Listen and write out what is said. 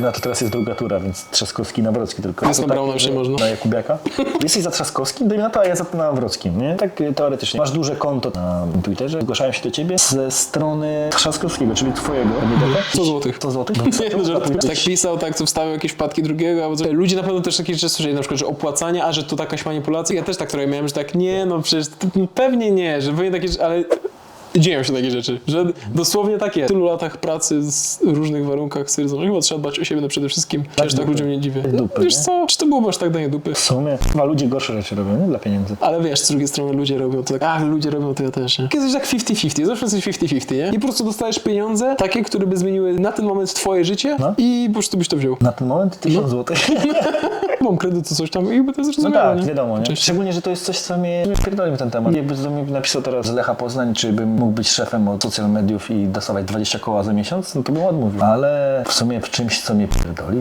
Dajmy to teraz jest druga tura, więc Trzaskowski, Nawrocki tylko. Jest na tak, Brauna, czy można? Na Jakubiaka. Jesteś za Trzaskowskim, dajmy na to, a ja za Nawrockim, nie? Tak y, teoretycznie. Masz duże konto na Twitterze, zgłaszają się do ciebie ze strony Trzaskowskiego, czyli twojego kandydata. 100 złotych. 100 złotych? Nie, no żartuję. Tak pisał, tak co wstawiał jakieś wpadki drugiego, albo. Ludzie na pewno też takie rzeczy słyszeli, na przykład, że opłacanie, a że to jakaś manipulacja. Ja też tak trochę miałem, że tak, nie, no przecież to, pewnie nie, że pewnie takie ale dzieją się takie rzeczy, że dosłownie takie. W tylu latach pracy z różnych warunkach stwierdzono, że chyba trzeba dbać o siebie no przede wszystkim. Przecież tak dupy. ludziom nie dziwię. Dupy, Wiesz nie? co, czy to byłoby aż tak danie dupy? W sumie chyba ludzie gorsze rzeczy robią, nie? Dla pieniędzy. Ale wiesz, z drugiej strony ludzie robią to tak, a ludzie robią to ja też, nie? Kiedyś tak 50-50, zawsze jesteś 50-50, nie? I po prostu dostajesz pieniądze, takie, które by zmieniły na ten moment twoje życie No. i po prostu byś to wziął. Na ten moment 1000 złotych. Mam kredyt, coś tam i by to jest No zrozumiałe, tak, nie? wiadomo, nie? Szczególnie, że to jest coś, co mnie pierdoli mi ten temat. Jakby do mnie napisał teraz z Lecha Poznań, czy bym mógł być szefem od social mediów i dostawać 20 koła za miesiąc, no to bym odmówił. Ale w sumie w czymś, co mnie pierdoli,